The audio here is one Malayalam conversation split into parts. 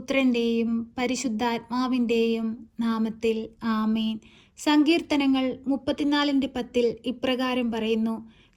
പുത്രന്റെയും പരിശുദ്ധാത്മാവിന്റെയും നാമത്തിൽ ആമേൻ. സങ്കീർത്തനങ്ങൾ മുപ്പത്തിനാലിന്റെ പത്തിൽ ഇപ്രകാരം പറയുന്നു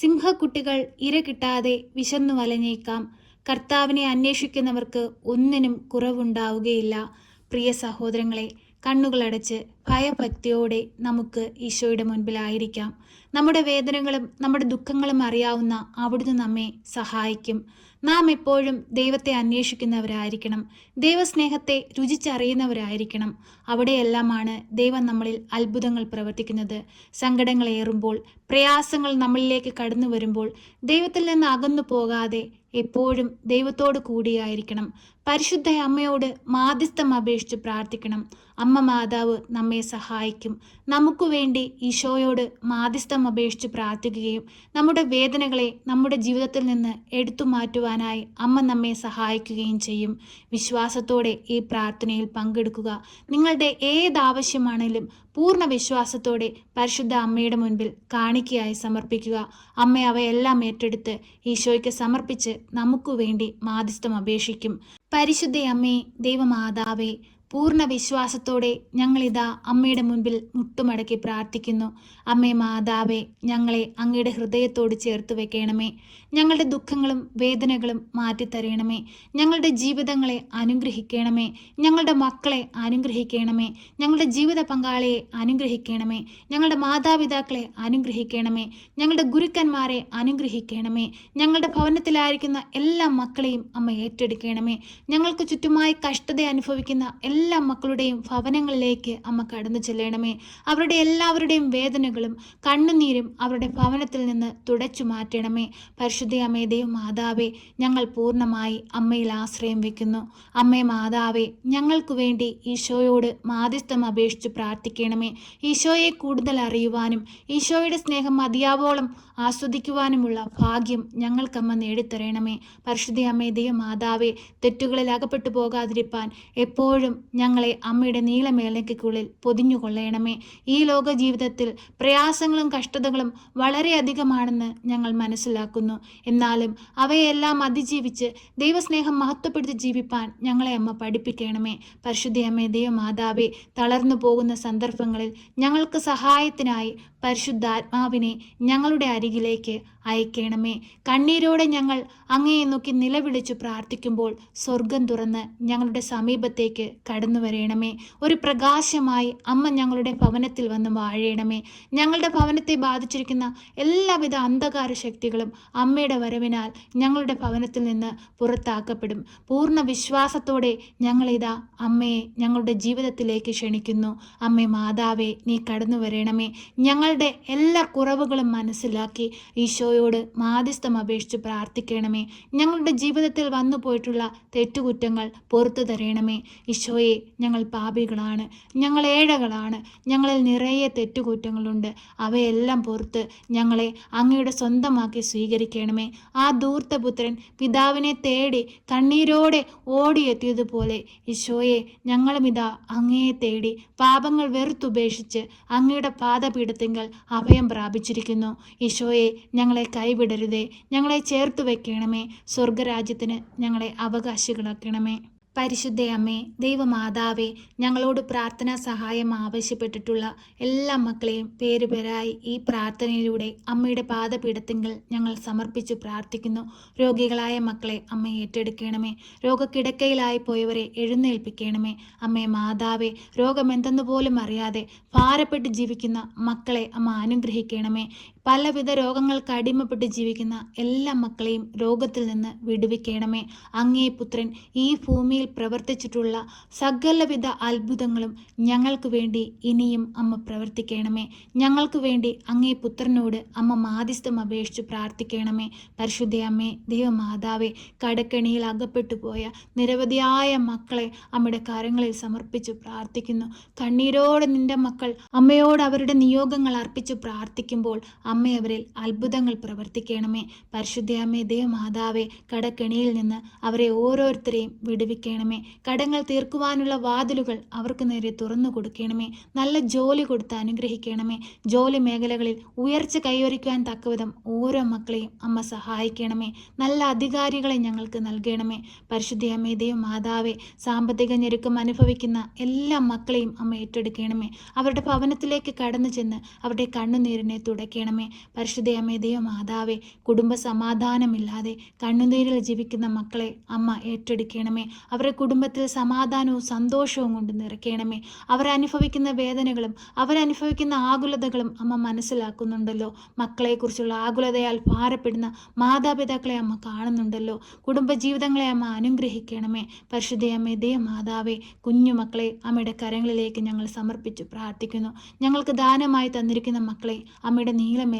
സിംഹക്കുട്ടികൾ ഇര കിട്ടാതെ വിശന്നു വലഞ്ഞേക്കാം. കർത്താവിനെ അന്വേഷിക്കുന്നവർക്ക് ഒന്നിനും കുറവുണ്ടാവുകയില്ല. പ്രിയ സഹോദരങ്ങളെ കണ്ണുകളടച്ച് ഭയഭക്തിയോടെ നമുക്ക് ഈശോയുടെ മുൻപിലായിരിക്കാം. നമ്മുടെ വേദനകളും നമ്മുടെ ദുഃഖങ്ങളും അറിയാവുന്ന അവിടുന്ന് നമ്മെ സഹായിക്കും. നാം എപ്പോഴും ദൈവത്തെ അന്വേഷിക്കുന്നവരായിരിക്കണം. ദൈവസ്നേഹത്തെ രുചിച്ചറിയുന്നവരായിരിക്കണം. അവിടെയെല്ലാമാണ് ദൈവം നമ്മളിൽ അത്ഭുതങ്ങൾ പ്രവർത്തിക്കുന്നത്. സങ്കടങ്ങളേറുമ്പോൾ പ്രയാസങ്ങൾ നമ്മളിലേക്ക് കടന്നു വരുമ്പോൾ ദൈവത്തിൽ നിന്ന് അകന്നു പോകാതെ എപ്പോഴും ദൈവത്തോട് കൂടിയായിരിക്കണം. പരിശുദ്ധ അമ്മയോട് മാധ്യസ്ഥം അപേക്ഷിച്ച് പ്രാർത്ഥിക്കണം. അമ്മ മാതാവ് നമ്മെ സഹായിക്കും. നമുക്ക് വേണ്ടി ഈശോയോട് മാധ്യസ്ഥം അപേക്ഷിച്ച് പ്രാർത്ഥിക്കുകയും നമ്മുടെ വേദനകളെ നമ്മുടെ ജീവിതത്തിൽ നിന്ന് എടുത്തു മാറ്റുവാനായി അമ്മ നമ്മെ സഹായിക്കുകയും ചെയ്യും. വിശ്വാസത്തോടെ ഈ പ്രാർത്ഥനയിൽ പങ്കെടുക്കുക. നിങ്ങളുടെ ഏതാവശ്യമാണെങ്കിലും പൂർണ വിശ്വാസത്തോടെ പരിശുദ്ധ അമ്മയുടെ മുൻപിൽ കാണിക്കയായി സമർപ്പിക്കുക. അമ്മ അവയെല്ലാം ഏറ്റെടുത്ത് ഈശോയ്ക്ക് സമർപ്പിച്ച് നമുക്ക് വേണ്ടി മാധ്യസ്ഥം അപേക്ഷിക്കും. പരിശുദ്ധ അമ്മേ ദൈവമാതാവേ പൂർണ വിശ്വാസത്തോടെ ഞങ്ങളിതാ അമ്മയുടെ മുൻപിൽ മുട്ടുമടക്കി പ്രാർത്ഥിക്കുന്നു. അമ്മേ മാതാവേ ഞങ്ങളെ അങ്ങയുടെ ഹൃദയത്തോട് ചേർത്ത് വെക്കണമേ. ഞങ്ങളുടെ ദുഃഖങ്ങളും വേദനകളും മാറ്റിത്തരയണമേ ഞങ്ങളുടെ ജീവിതങ്ങളെ അനുഗ്രഹിക്കണമേ. ഞങ്ങളുടെ മക്കളെ അനുഗ്രഹിക്കണമേ. ഞങ്ങളുടെ ജീവിത പങ്കാളിയെ അനുഗ്രഹിക്കണമേ. ഞങ്ങളുടെ മാതാപിതാക്കളെ അനുഗ്രഹിക്കണമേ. ഞങ്ങളുടെ ഗുരുക്കന്മാരെ അനുഗ്രഹിക്കണമേ. ഞങ്ങളുടെ ഭവനത്തിലായിരിക്കുന്ന എല്ലാ മക്കളെയും അമ്മ ഏറ്റെടുക്കണമേ. ഞങ്ങൾക്ക് ചുറ്റുമായി കഷ്ടത അനുഭവിക്കുന്ന എല്ലാ മക്കളുടെയും ഭവനങ്ങളിലേക്ക് അമ്മ കടന്നു ചെല്ലണമേ. അവരുടെ എല്ലാവരുടെയും വേദനകളും കണ്ണുനീരും അവരുടെ ഭവനത്തിൽ നിന്ന് തുടച്ചു മാറ്റണമേ. പരിശുദ്ധ ദൈവം മാതാവേ ഞങ്ങൾ പൂർണമായി അമ്മയിൽ ആശ്രയം വെക്കുന്നു. അമ്മേ മാതാവേ ഞങ്ങൾക്ക് വേണ്ടി ഈശോയോട് മാധ്യസ്ഥം അപേക്ഷിച്ച് പ്രാർത്ഥിക്കണമേ. ഈശോയെ കൂടുതൽ അറിയുവാനും ഈശോയുടെ സ്നേഹം മതിയാവോളം ആസ്വദിക്കുവാനുമുള്ള ഭാഗ്യം ഞങ്ങൾക്കമ്മ നേടിത്തരണമേ. പരിശുദ്ധ ദൈവം മാതാവേ തെറ്റുകളിൽ അകപ്പെട്ടു പോകാതിരിപ്പാൻ എപ്പോഴും ഞങ്ങളെ അമ്മയുടെ നീളമേലയ്ക്കുള്ളിൽ പൊതിഞ്ഞുകൊള്ളയണമേ ഈ ലോക ജീവിതത്തിൽ പ്രയാസങ്ങളും കഷ്ടതകളും വളരെയധികമാണെന്ന് ഞങ്ങൾ മനസ്സിലാക്കുന്നു. എന്നാലും അവയെല്ലാം അതിജീവിച്ച് ദൈവസ്നേഹം മഹത്വപ്പെടുത്തി ജീവിപ്പാൻ ഞങ്ങളെ അമ്മ പഠിപ്പിക്കണമേ. പരിശുദ്ധ അമ്മേ ദൈവമാതാവേ തളർന്നു പോകുന്ന സന്ദർഭങ്ങളിൽ ഞങ്ങൾക്ക് സഹായത്തിനായി പരിശുദ്ധാത്മാവിനെ ഞങ്ങളുടെ അരികിലേക്ക് അയക്കണമേ. കണ്ണീരോടെ ഞങ്ങൾ അങ്ങയെ നോക്കി നിലവിളിച്ചു പ്രാർത്ഥിക്കുമ്പോൾ സ്വർഗം തുറന്ന് ഞങ്ങളുടെ സമീപത്തേക്ക് കടന്നു വരയണമേ ഒരു പ്രകാശമായി അമ്മ ഞങ്ങളുടെ ഭവനത്തിൽ വന്ന് വാഴയണമേ ഞങ്ങളുടെ ഭവനത്തെ ബാധിച്ചിരിക്കുന്ന എല്ലാവിധ അന്ധകാര ശക്തികളും അമ്മയുടെ വരവിനാൽ ഞങ്ങളുടെ ഭവനത്തിൽ നിന്ന് പുറത്താക്കപ്പെടും. പൂർണ വിശ്വാസത്തോടെ ഞങ്ങളിതാ അമ്മയെ ഞങ്ങളുടെ ജീവിതത്തിലേക്ക് ക്ഷണിക്കുന്നു. അമ്മേ മാതാവേ നീ കടന്നു വരണമേ. ഞങ്ങളുടെ എല്ലാ കുറവുകളും മനസ്സിലാക്കി ഈശോയോട് മാധ്യസ്ഥം അപേക്ഷിച്ച് പ്രാർത്ഥിക്കണമേ. ഞങ്ങളുടെ ജീവിതത്തിൽ വന്നു പോയിട്ടുള്ള തെറ്റുകുറ്റങ്ങൾ പുറത്തു തരണമേ. ഈശോയെ ഞങ്ങൾ പാപികളാണ് ഞങ്ങൾ ഏഴകളാണ് ഞങ്ങളിൽ നിറയെ തെറ്റുകുറ്റങ്ങളുണ്ട്. അവയെല്ലാം പുറത്ത് ഞങ്ങളെ അങ്ങയുടെ സ്വന്തമാക്കി സ്വീകരിക്കണമേ. ആ ദൂർത്തപുത്രൻ പിതാവിനെ തേടി കണ്ണീരോടെ ഓടിയെത്തിയതുപോലെ ഈശോയെ ഞങ്ങളും ഇതാ അങ്ങയെ തേടി പാപങ്ങൾ വെറുത്തുപേക്ഷിച്ച് അങ്ങയുടെ പാദപീഠത്തിങ്കൽ അഭയം പ്രാപിച്ചിരിക്കുന്നു. ഈശോയെ ഞങ്ങളെ കൈവിടരുതേ. ഞങ്ങളെ ചേർത്ത് വെക്കണമേ. സ്വർഗരാജ്യത്തിന് ഞങ്ങളെ അവകാശികളാക്കണമേ. പരിശുദ്ധ അമ്മേ ദൈവമാതാവേ ഞങ്ങളോട് പ്രാർത്ഥനാ സഹായം ആവശ്യപ്പെട്ടിട്ടുള്ള എല്ലാ മക്കളെയും പേരുപേരായി ഈ പ്രാർത്ഥനയിലൂടെ അമ്മയുടെ പാദപീഠത്തിങ്കിൽ ഞങ്ങൾ സമർപ്പിച്ചു പ്രാർത്ഥിക്കുന്നു. രോഗികളായ മക്കളെ അമ്മ ഏറ്റെടുക്കണമേ. രോഗക്കിടക്കയിലായി പോയവരെ എഴുന്നേൽപ്പിക്കണമേ. അമ്മേ മാതാവേ രോഗമെന്തെന്ന് പോലും അറിയാതെ ഭാരപ്പെട്ട് ജീവിക്കുന്ന മക്കളെ അമ്മ അനുഗ്രഹിക്കണമേ. പലവിധ രോഗങ്ങൾക്ക് അടിമപ്പെട്ട് ജീവിക്കുന്ന എല്ലാ മക്കളെയും രോഗത്തിൽ നിന്ന് വിടുവിക്കണമേ. അങ്ങേ പുത്രൻ ഈ ഭൂമിയിൽ പ്രവർത്തിച്ചിട്ടുള്ള സകലവിധ അത്ഭുതങ്ങളും ഞങ്ങൾക്ക് വേണ്ടി ഇനിയും അമ്മ പ്രവർത്തിക്കണമേ. ഞങ്ങൾക്ക് വേണ്ടി അങ്ങേ പുത്രനോട് അമ്മ മാധ്യസ്ഥം അപേക്ഷിച്ച് പ്രാർത്ഥിക്കണമേ. പരിശുദ്ധ അമ്മേ ദൈവമാതാവേ കടക്കണിയിൽ അകപ്പെട്ടു പോയ നിരവധിയായ മക്കളെ അമ്മയുടെ കരങ്ങളിൽ സമർപ്പിച്ചു പ്രാർത്ഥിക്കുന്നു. കണ്ണീരോടെ നിന്റെ മക്കൾ അമ്മയോട് അവരുടെ നിയോഗങ്ങൾ അർപ്പിച്ചു പ്രാർത്ഥിക്കുമ്പോൾ അമ്മയവരിൽ അത്ഭുതങ്ങൾ പ്രവർത്തിക്കണമേ. അമ്മേ ദേവമാതാവെ കടക്കെണിയിൽ നിന്ന് അവരെ ഓരോരുത്തരെയും വിടുവിക്കണമേ. കടങ്ങൾ തീർക്കുവാനുള്ള വാതിലുകൾ അവർക്ക് നേരെ തുറന്നു കൊടുക്കണമേ. നല്ല ജോലി കൊടുത്ത് അനുഗ്രഹിക്കണമേ. ജോലി മേഖലകളിൽ ഉയർച്ച കൈവരിക്കുവാൻ തക്കവിധം ഓരോ മക്കളെയും അമ്മ സഹായിക്കണമേ. നല്ല അധികാരികളെ ഞങ്ങൾക്ക് നൽകണമേ. അമ്മേ ദേവമാതാവെ സാമ്പത്തിക ഞെരുക്കം അനുഭവിക്കുന്ന എല്ലാ മക്കളെയും അമ്മ ഏറ്റെടുക്കണമേ. അവരുടെ ഭവനത്തിലേക്ക് കടന്നു ചെന്ന് അവരുടെ കണ്ണുനീരിനെ തുടയ്ക്കണമേ. പരിശുദ്ധ അമ്മേ ദൈവമാതാവേ കുടുംബ സമാധാനമില്ലാതെ കണ്ണുനീരിൽ ജീവിക്കുന്ന മക്കളെ അമ്മ ഏറ്റെടുക്കണമേ. അവരെ കുടുംബത്തിൽ സമാധാനവും സന്തോഷവും കൊണ്ട് നിറയ്ക്കണമേ. അവരനുഭവിക്കുന്ന വേദനകളും അവരനുഭവിക്കുന്ന ആകുലതകളും അമ്മ മനസ്സിലാക്കുന്നുണ്ടല്ലോ. മക്കളെക്കുറിച്ചുള്ള ആകുലതയാൽ ഭാരപ്പെടുന്ന മാതാപിതാക്കളെ അമ്മ കാണുന്നുണ്ടല്ലോ. കുടുംബജീവിതങ്ങളെ അമ്മ അനുഗ്രഹിക്കണമേ. പരിശുദ്ധ ദൈവ ദൈവമാതാവേ കുഞ്ഞുമക്കളെ അമ്മയുടെ കരങ്ങളിലേക്ക് ഞങ്ങൾ സമർപ്പിച്ചു പ്രാർത്ഥിക്കുന്നു. ഞങ്ങൾക്ക് ദാനമായി തന്നിരിക്കുന്ന മക്കളെ അമ്മയുടെ നീലമേലങ്കിക്കുള്ളിൽ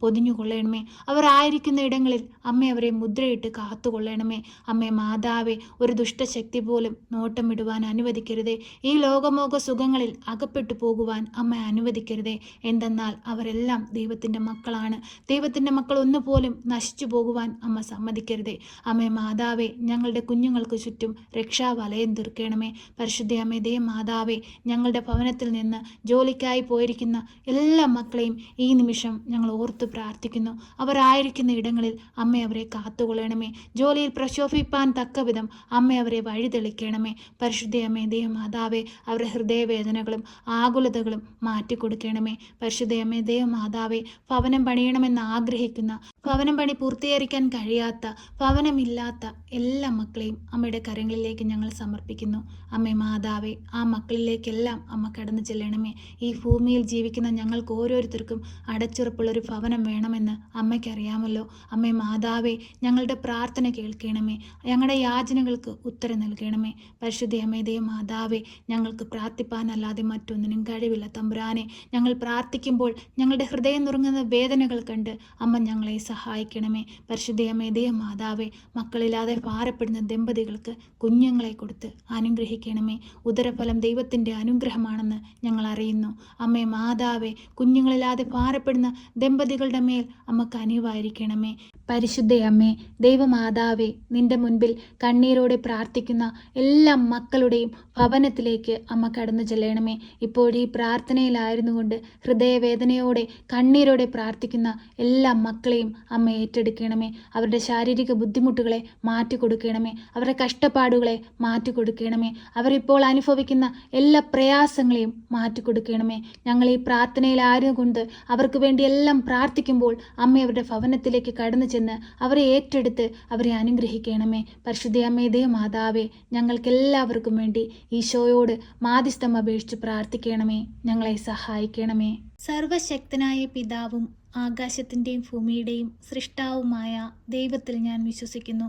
പൊതിഞ്ഞു കൊള്ളണമേ. അവർ ആയിരിക്കുന്ന ഇടങ്ങളിൽ അമ്മ അവരെ മുദ്രയിട്ട് കാത്തുകൊള്ളണമേ അമ്മേ മാതാവെ ഒരു ദുഷ്ടശക്തി പോലും നോട്ടമിടുവാൻ അനുവദിക്കരുതേ. ഈ ലോകമോക സുഖങ്ങളിൽ അകപ്പെട്ടു പോകുവാൻ അമ്മ അനുവദിക്കരുതേ. എന്തെന്നാൽ അവരെല്ലാം ദൈവത്തിന്റെ മക്കളാണ്. ദൈവത്തിന്റെ മക്കൾ ഒന്നുപോലും നശിച്ചു പോകുവാൻ അമ്മ സമ്മതിക്കരുതേ. അമ്മേ മാതാവെ ഞങ്ങളുടെ കുഞ്ഞുങ്ങൾക്ക് ചുറ്റും രക്ഷാവലയം തീർക്കണമേ. പരിശുദ്ധ അമ്മേ ദേ മാതാവെ ഞങ്ങളുടെ ഭവനത്തിൽ നിന്ന് ജോലിക്കായി പോയിരിക്കുന്ന എല്ലാ മക്കളെയും ഈ നിമിഷം ഞങ്ങൾ ഓർത്ത് പ്രാർത്ഥിക്കുന്നു. അവരായിരിക്കുന്ന ഇടങ്ങളിൽ അമ്മ അവരെ കാത്തുകൊള്ളണമേ. ജോലിയിൽ പ്രശോഭിപ്പാൻ തക്കവിധം അമ്മ അവരെ വഴിതെളിക്കണമേ. പരിശുദ്ധയമ്മേ അമ്മേ ദേ മാതാവെ അവരുടെ ഹൃദയവേദനകളും ആകുലതകളും മാറ്റിക്കൊടുക്കണമേ. പരിശുദ്ധയമ്മേ അമ്മേ ദേ മാതാവെ ഭവനം പണിയണമെന്ന് ആഗ്രഹിക്കുന്ന ഭവനം പണി പൂർത്തീകരിക്കാൻ കഴിയാത്ത ഭവനമില്ലാത്ത എല്ലാ മക്കളെയും അമ്മയുടെ കരങ്ങളിലേക്ക് ഞങ്ങൾ സമർപ്പിക്കുന്നു. അമ്മേ മാതാവേ ആ മക്കളിലേക്കെല്ലാം അമ്മ കടന്നു ചെല്ലണമേ. ഈ ഭൂമിയിൽ ജീവിക്കുന്ന ഞങ്ങൾക്ക് ഓരോരുത്തർക്കും അടച്ചുറപ്പുള്ളൊരു ഭവനം വേണമെന്ന് അമ്മയ്ക്കറിയാമല്ലോ. അമ്മേ മാതാവേ ഞങ്ങളുടെ പ്രാർത്ഥന കേൾക്കണമേ. ഞങ്ങളുടെ യാചനകൾക്ക് ഉത്തരം നൽകണമേ. പരിശുദ്ധ അമ്മേതേ മാതാവേ ഞങ്ങൾക്ക് പ്രാർത്ഥിപ്പാനല്ലാതെ മറ്റൊന്നിനും കഴിവില്ല. തമ്പുരാനെ ഞങ്ങൾ പ്രാർത്ഥിക്കുമ്പോൾ ഞങ്ങളുടെ ഹൃദയം നുറുങ്ങുന്ന വേദനകൾ കണ്ട് അമ്മ ഞങ്ങളെ സഹായിക്കണമേ. പരിശുദ്ധയമേ അമ്മേതേ മാതാവേ മക്കളില്ലാതെ ഭാരപ്പെടുന്ന ദമ്പതികൾക്ക് കുഞ്ഞുങ്ങളെ കൊടുത്ത് അനുഗ്രഹിക്കണമേ. ഉദരഫലം ദൈവത്തിന്റെ അനുഗ്രഹമാണെന്ന് ഞങ്ങൾ അറിയുന്നു. അമ്മേ മാതാവേ കുഞ്ഞുങ്ങളില്ലാതെ ഭാരപ്പെടുന്ന ദമ്പതികളുടെ മേൽ അമ്മയ്ക്ക് അനിവായിരിക്കണമേ പരിശുദ്ധ അമ്മേ ദൈവമാതാവേ നിന്റെ മുൻപിൽ കണ്ണീരോടെ പ്രാർത്ഥിക്കുന്ന എല്ലാ മക്കളുടെയും ഭവനത്തിലേക്ക് അമ്മ കടന്നു ചെല്ലണമേ. ഇപ്പോൾ ഈ പ്രാർത്ഥനയിലായിരുന്നു കൊണ്ട് ഹൃദയവേദനയോടെ കണ്ണീരോടെ പ്രാർത്ഥിക്കുന്ന എല്ലാ മക്കളെയും അമ്മ ഏറ്റെടുക്കണമേ. അവരുടെ ശാരീരിക ബുദ്ധിമുട്ടുകളെ മാറ്റിക്കൊടുക്കണമേ. അവരുടെ കഷ്ടപ്പാടുകളെ മാറ്റിക്കൊടുക്കണമേ. അവരിപ്പോൾ അനുഭവിക്കുന്ന എല്ലാ പ്രയാസങ്ങളെയും മാറ്റിക്കൊടുക്കണമേ. ഞങ്ങൾ ഈ പ്രാർത്ഥനയിലായിരുന്നു കൊണ്ട് അവർക്ക് വേണ്ടി എല്ലാം പ്രാർത്ഥിക്കുമ്പോൾ അമ്മ അവരുടെ ഭവനത്തിലേക്ക് കടന്നു ചെന്ന് അവരെ ഏറ്റെടുത്ത് അവരെ അനുഗ്രഹിക്കണമേ. പരിശുദ്ധ അമ്മേതേ മാതാവേ ഞങ്ങൾക്കെല്ലാവർക്കും വേണ്ടി ഈശോയോട് മാധ്യസ്ഥം അപേക്ഷിച്ച് പ്രാർത്ഥിക്കണമേ. ഞങ്ങളെ സഹായിക്കണമേ. സർവശക്തനായ പിതാവും ആകാശത്തിന്റെയും ഭൂമിയുടെയും സൃഷ്ടാവുമായ ദൈവത്തിൽ ഞാൻ വിശ്വസിക്കുന്നു.